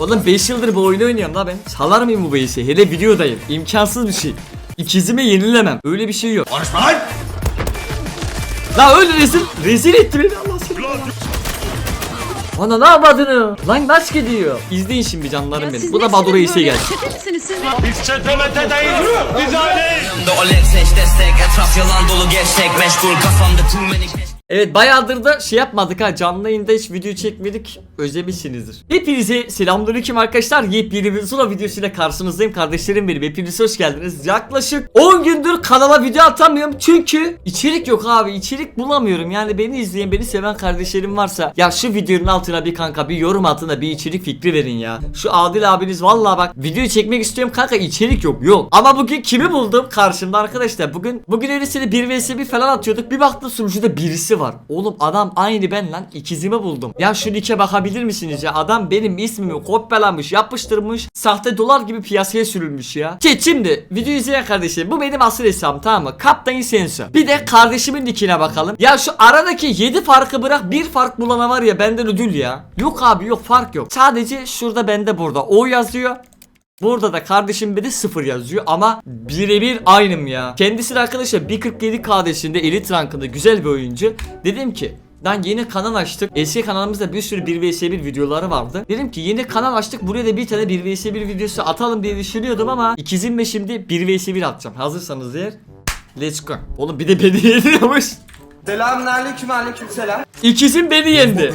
Oğlum 5 yıldır bu oyunu oynuyorum la ben. Salar mıyım bu base'i? Hele videodayım. İmkansız bir şey. İkizime yenilemem. Öyle bir şey yok. Konuşma lan. La öyle rezil. Rezil etti beni Allah seni. Ana ne yapmadın? Lan kaç gidiyor? İzleyin şimdi canlarım benim. Bu da Badro Reis'e geldi. Çete siz? Biz çetemete değil. Biz aileyiz. Seç destek etraf yalan dolu geçsek meşgul kafamda too many Evet bayağıdır da şey yapmadık ha canlı yayında hiç video çekmedik özlemişsinizdir. Hepinize selamünaleyküm arkadaşlar yepyeni bir Zula videosuyla karşınızdayım kardeşlerim benim hepiniz hoş geldiniz. Yaklaşık 10 gündür kanala video atamıyorum çünkü içerik yok abi içerik bulamıyorum yani beni izleyen beni seven kardeşlerim varsa ya şu videonun altına bir kanka bir yorum altına bir içerik fikri verin ya. Şu Adil abiniz vallahi bak videoyu çekmek istiyorum kanka içerik yok yok. Ama bugün kimi buldum karşımda arkadaşlar bugün bugün öylesine 1 vs 1 falan atıyorduk bir baktım sunucuda birisi var. Oğlum adam aynı ben lan ikizimi buldum. Ya şu nike bakabilir misiniz ya adam benim ismimi kopyalamış yapıştırmış sahte dolar gibi piyasaya sürülmüş ya. Ki şimdi video izleyen kardeşlerim bu benim asıl hesabım tamam mı? Kaptan Senso. Bir de kardeşimin nikine bakalım. Ya şu aradaki 7 farkı bırak bir fark bulana var ya benden ödül ya. Yok abi yok fark yok. Sadece şurada bende burada o yazıyor. Burada da kardeşim bir de sıfır yazıyor ama birebir aynım ya. Kendisi de arkadaşlar 1.47 kardeşinde elit rankında güzel bir oyuncu. Dedim ki Lan yeni kanal açtık. Eski kanalımızda bir sürü 1 vs 1 videoları vardı. Dedim ki yeni kanal açtık. Buraya da bir tane 1 vs 1 videosu atalım diye düşünüyordum ama ikizimle şimdi 1 vs 1 atacağım. Hazırsanız eğer Let's go. Oğlum bir de beni yeniyormuş. Selamünaleyküm aleykümselam. İkizim beni yendi.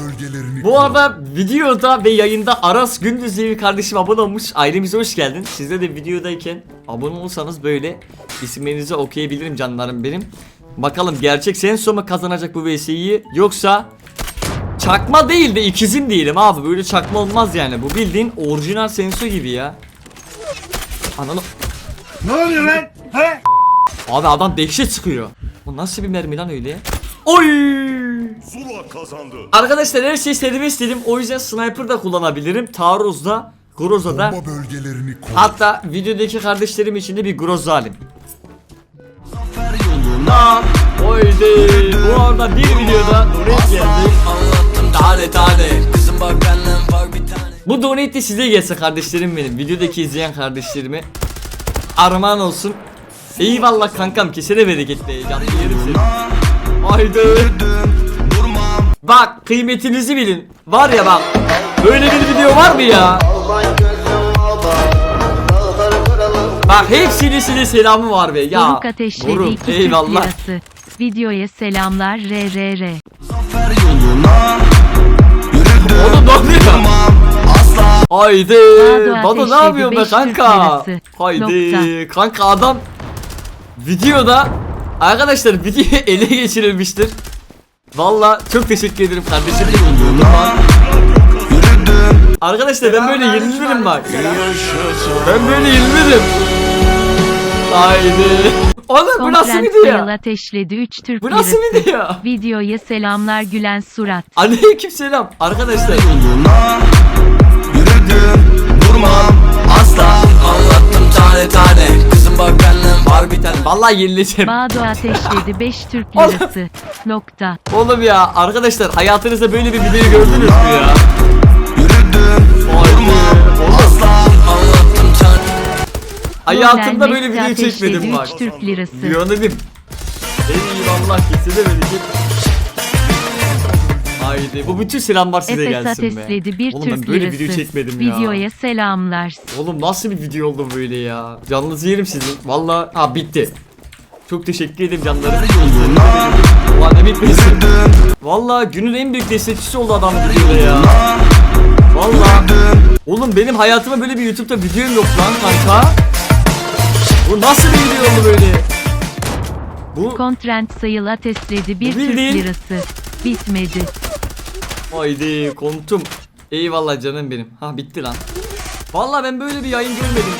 Bu arada videoda ve yayında Aras Gündüz diye bir kardeşim abone olmuş. Ailemize hoş geldin. Sizde de videodayken abone olursanız böyle isimlerinizi okuyabilirim canlarım benim. Bakalım gerçek Senso mu kazanacak bu VS'yi yoksa Çakma değil de ikizim değilim abi böyle çakma olmaz yani bu bildiğin orijinal Senso gibi ya Ananı Ne oluyor lan? He? Abi adam dehşet çıkıyor Bu nasıl bir mermi lan öyle Oy Zula kazandı. Arkadaşlar her şey serbest dedim. O yüzden sniper da kullanabilirim. Taarruzda, Groza'da. Bomba bölgelerini koru. Hatta videodaki kardeşlerim için de bir Groza alayım. Lan oydi. Bu arada bir videoda donate geldi. Anlattım tane tane Kızım bak benden var bir tane Bu donate de size gelse kardeşlerim benim. Videodaki izleyen kardeşlerime. Armağan olsun. Eyvallah kankam kesene bereket be. Canlı yerim seni. Haydi. Bak kıymetinizi bilin. Var ya bak. Böyle bir video var mı ya? Bak hepsinin size selamı var be ya. Doruk ateşledi 2 Türk eyvallah. lirası. Videoya selamlar RRR. Oğlum ne oluyor? Haydi. Bado ne yapıyorsun be kanka? lirası. Haydi. Kanka adam videoda arkadaşlar video ele geçirilmiştir. Valla çok teşekkür ederim kardeşim. Arkadaşlar ben böyle yenilirim bak. Ben böyle yenilirim. Haydi. Oğlum bu nasıl video? ateşledi 3 Türk Bu nasıl lirası. video? Videoya selamlar gülen surat. Aleyküm selam arkadaşlar. Asla Anlattım tane tane Kızım bak benden var bir tane Vallahi yenileceğim. Bado ateşledi 5 Türk lirası. Nokta. Oğlum ya arkadaşlar hayatınızda böyle bir video gördünüz mü ya? Tane hayatımda böyle video çekmedim bak. 3 Türk lirası. Yönelim. Eyvallah kesene bereket. Haydi bu bütün selamlar size Efes gelsin be. ateşledi 1 Oğlum ben Türk böyle lirası. video çekmedim ya. Videoya selamlar. Oğlum nasıl bir video oldu böyle ya? Canınızı yerim sizin. Valla ha bitti. Çok teşekkür ederim canlarım. Ulan ne bitmesin. Valla günün en büyük destekçisi oldu adam bu videoda ya. Valla. Oğlum benim hayatıma böyle bir YouTube'da videom yok lan kanka. Bu nasıl bir video oldu böyle? Bu Kontrent sayıl ateşledi 1 Türk Bildiğin- lirası. Bitmedi. Haydi kontum. Eyvallah canım benim. Ha bitti lan. Vallahi ben böyle bir yayın görmedim.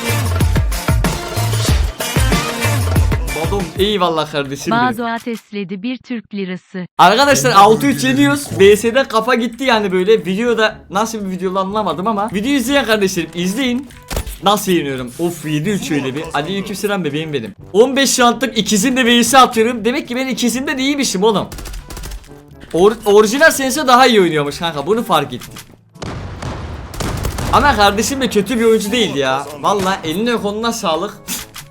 Badom eyvallah kardeşim benim. Bado ateşledi 1 Türk lirası. Arkadaşlar 6-3 yeniyoruz. BS'de kafa gitti yani böyle. Videoda nasıl bir video anlamadım ama. Video izleyen kardeşlerim izleyin. Nasıl yeniyorum? Of 7-3 öyle bir. Aleykümselam bebeğim benim. 15 şantlık ikizimle vs atıyorum. Demek ki ben ikizimden iyiymişim oğlum. Or orijinal sense daha iyi oynuyormuş kanka. Bunu fark ettim. Ama kardeşim de kötü bir oyuncu değil ya. Valla eline koluna sağlık.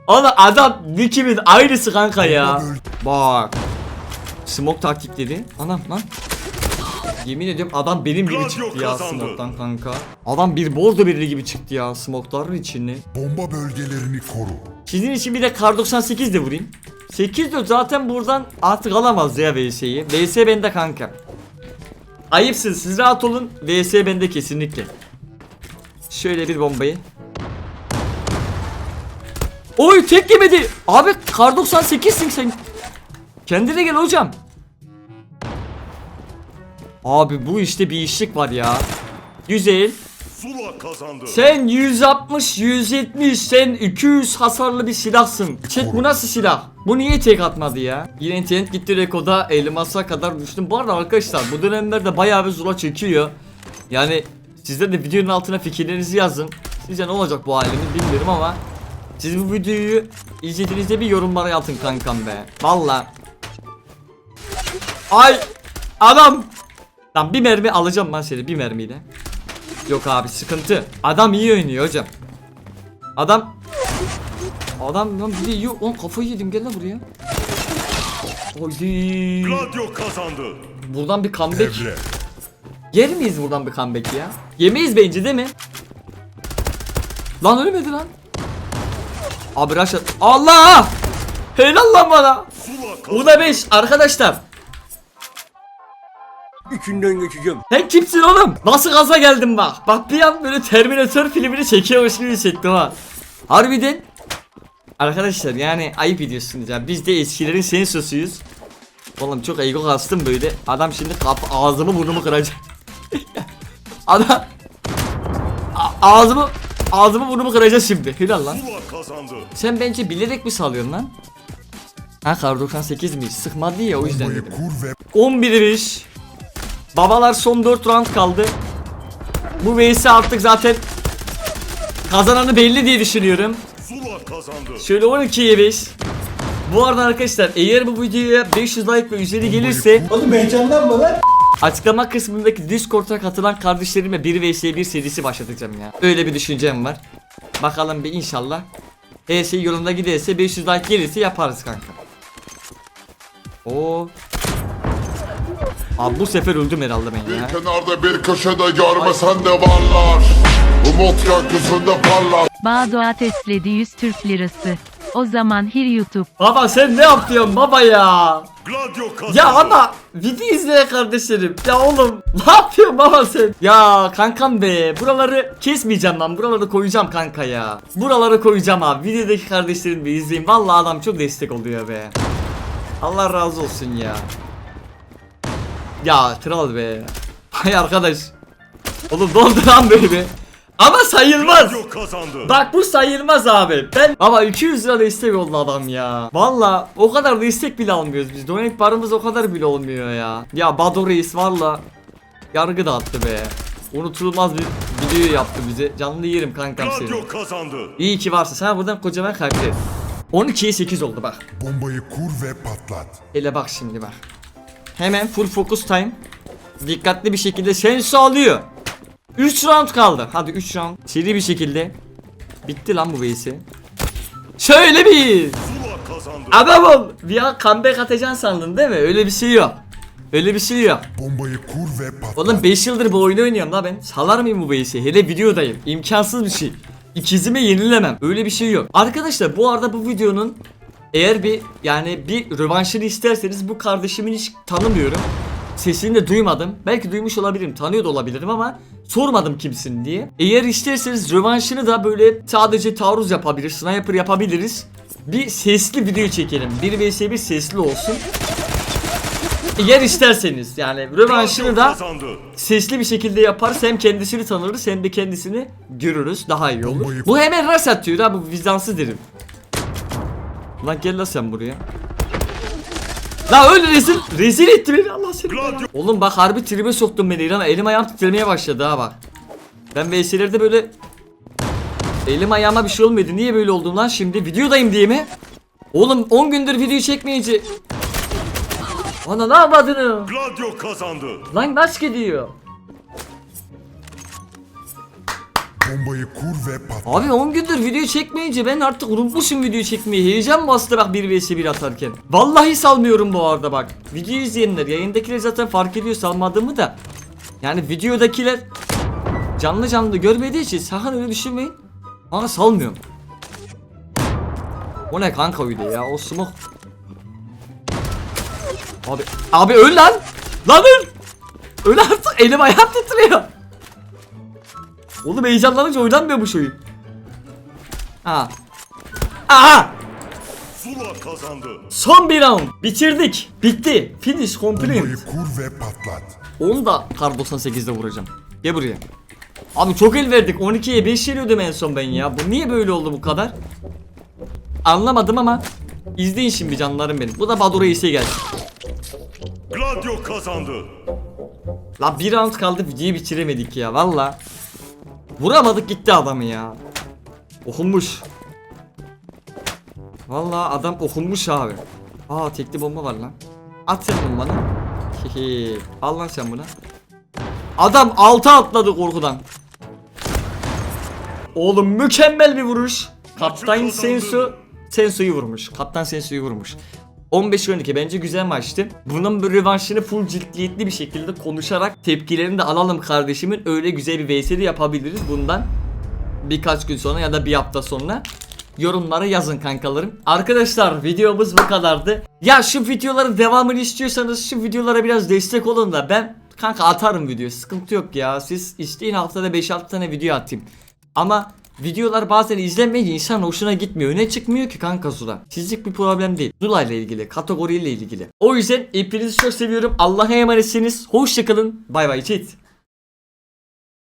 Oğlum adam Nicky'min aynısı kanka ya. Bak. Smoke taktikleri. Anam lan. Yemin ediyorum adam benim gibi çıktı ya smoke'tan kanka. Adam bir bordo biri gibi çıktı ya smoke'ların içini. Bomba bölgelerini koru. Sizin için bir de kar 98 de vurayım. 8 de zaten buradan artık alamaz ya VS'yi. VS bende kanka. Ayıpsız siz rahat olun. VS bende kesinlikle. Şöyle bir bombayı. Oy tek yemedi. Abi kar 98'sin sen. Kendine gel hocam. Abi bu işte bir işlik var ya. Güzel. Zula kazandı. Sen 160, 170, sen 200 hasarlı bir silahsın. Çek bu nasıl silah? Bu niye tek atmadı ya? Yine internet gitti rekoda elmasa kadar düştüm. Bu arada arkadaşlar bu dönemlerde bayağı bir zula çekiyor. Yani sizler de videonun altına fikirlerinizi yazın. Sizce ne olacak bu halimiz bilmiyorum ama siz bu videoyu izlediğinizde bir yorumlara yazın kankam be. Valla. Ay adam. Lan bir mermi alacağım ben seni bir mermiyle. Yok abi sıkıntı. Adam iyi oynuyor hocam. Adam Adam lan bir de yiyor. Oğlum kafayı yedim gel lan buraya. Haydi. Gladio kazandı. Buradan bir comeback. Devre. Yer miyiz buradan bir comeback ya? Yemeyiz bence değil mi? Lan ölmedi lan. Abi rush at- Allah! Helal lan bana. Zula kazandı. Bu da 5 arkadaşlar. İçinden geçeceğim. Sen kimsin oğlum? Nasıl gaza geldim bak. Bak bir an böyle Terminator filmini çekiyormuş gibi hissettim ha. Harbiden. Arkadaşlar yani ayıp ediyorsunuz ya. Biz de eskilerin sensosuyuz. Oğlum çok ego kastım böyle. Adam şimdi kapı ağzımı burnumu kıracak. Adam A- ağzımı ağzımı burnumu kıracak şimdi. Hilal lan. Sen bence bilerek mi salıyorsun lan? Ha kar 98 mi? Sıkmadı ya o yüzden Bombayı dedim. kur ve 11'miş. Babalar son 4 round kaldı. Bu vs artık zaten kazananı belli diye düşünüyorum. Zula kazandı. Şöyle 12'ye 5. Bu arada arkadaşlar eğer bu videoya 500 like ve üzeri gelirse Oğlum heyecanlanma lan. açıklama kısmındaki Discord'a katılan kardeşlerime 1 vs 1 serisi başlatacağım ya. Öyle bir düşüncem var. Bakalım bir inşallah. Her şey yolunda giderse 500 like gelirse yaparız kanka. Oo. Abi bu sefer öldüm herhalde ben ya. Kenarda bir köşede görmesen de varlar Umut gökyüzünde parlar Bağdo ateşledi 100 Türk lirası. O zaman hir YouTube. Baba sen ne yapıyorsun baba ya? Gladio kazandı. Ya ama video izle kardeşlerim. Ya oğlum ne yapıyorsun baba sen? Ya kankam be buraları kesmeyeceğim lan. Buraları koyacağım kanka ya. Buraları koyacağım abi. Videodaki kardeşlerim bir izleyin. Vallahi adam çok destek oluyor be. Allah razı olsun ya. Ya kral be. Hay arkadaş. Oğlum doldu lan beni be. Ama sayılmaz. Bak bu sayılmaz abi. Ben ama 200 lira destek oldu adam ya. Valla o kadar destek bile almıyoruz biz. Donate paramız o kadar bile olmuyor ya. Ya Bado Reis valla yargı dağıttı be. Unutulmaz bir video yaptı bize. Canlı yerim kankam seni. Kazandı. İyi ki varsın. Sen buradan kocaman kalpli. 12'ye 8 oldu bak. bombayı kur ve patlat. Hele bak şimdi bak. Hemen full focus time. Dikkatli bir şekilde sensu alıyor. 3 round kaldı. Hadi 3 round. Seri bir şekilde. Bitti lan bu vs. Şöyle bir. Kazandı. Adamım. Bir an comeback atacaksın sandın değil mi? Öyle bir şey yok. Öyle bir şey yok. Bombayı kur ve patlat. Oğlum 5 yıldır bu oyunu oynuyorum la ben. Salar mıyım bu vs'i? Hele videodayım. İmkansız bir şey. İkizime yenilemem. Öyle bir şey yok. Arkadaşlar bu arada bu videonun eğer bir yani bir rövanşını isterseniz bu kardeşimin hiç tanımıyorum. Sesini de duymadım. Belki duymuş olabilirim. Tanıyor da olabilirim ama sormadım kimsin diye. Eğer isterseniz rövanşını da böyle sadece taarruz yapabilir, sniper yapabiliriz. Bir sesli video çekelim. 1 vs 1 sesli olsun. Eğer isterseniz yani rövanşını da sesli bir şekilde yaparsa hem kendisini tanırız hem de kendisini görürüz. Daha iyi olur. Bu hemen ras atıyor ha bu vicdansız derim. Lan gel lan sen buraya. La öyle rezil rezil etti beni Allah seni. Oğlum bak harbi tribe soktun beni lan elim ayağım titremeye başladı ha bak. Ben VS'lerde böyle elim ayağıma bir şey olmuyordu. Niye böyle oldum lan şimdi? Videodayım diye mi? Oğlum 10 gündür video çekmeyince Ana ne yapmadın? Gladio kazandı. Lan maç gidiyor. Bombayı kur ve patlat. Abi 10 gündür video çekmeyince ben artık unutmuşum video çekmeyi. Heyecan bastı bak 1 vs 1 atarken. Vallahi salmıyorum bu arada bak. Video izleyenler yayındakiler zaten fark ediyor salmadığımı da. Yani videodakiler canlı canlı görmediği için sakın öyle düşünmeyin. Bana salmıyorum. O ne kanka öyle ya o smoke. Abi abi öl lan. Lan öl. Öl artık elim ayağım titriyor. Oğlum heyecanlanınca oynanmıyormuş oyun. Ha. Aha! Zula kazandı. Son bir round. Bitirdik. Bitti. Finish Bombayı complete. kur ve patlat. Onu da kar 98'de vuracağım. Gel buraya. Abi çok el verdik. 12'ye 5 yeniyordum en son ben ya. Bu niye böyle oldu bu kadar? Anlamadım ama izleyin şimdi canlarım benim. Bu da Badu Reis'e geldi. Gladio kazandı. La bir round kaldı videoyu bitiremedik ya valla. Vuramadık gitti adamı ya. Okunmuş. Valla adam okunmuş abi. Aa tekli bomba var lan. At sen bunu bana. Hihi. Al lan sen bunu. Adam alta atladı korkudan. Oğlum mükemmel bir vuruş. Kaptan. Sensu Sensu'yu vurmuş. Kaptan Sensu'yu vurmuş. 15-12 bence güzel maçtı. Bunun bir rövanşını full ciddiyetli bir şekilde konuşarak tepkilerini de alalım kardeşimin. Öyle güzel bir VS'de yapabiliriz bundan birkaç gün sonra ya da bir hafta sonra. Yorumlara yazın kankalarım. Arkadaşlar videomuz bu kadardı. Ya şu videoların devamını istiyorsanız şu videolara biraz destek olun da ben kanka atarım video. Sıkıntı yok ya. Siz isteyin haftada 5-6 tane video atayım. Ama videolar bazen izlenmeyince insan hoşuna gitmiyor. Öne çıkmıyor ki kanka Zula. Sizlik bir problem değil. Zula ile ilgili, kategoriyle ilgili. O yüzden hepinizi çok seviyorum. Allah'a emanetsiniz. Hoşçakalın. Bay bay chat.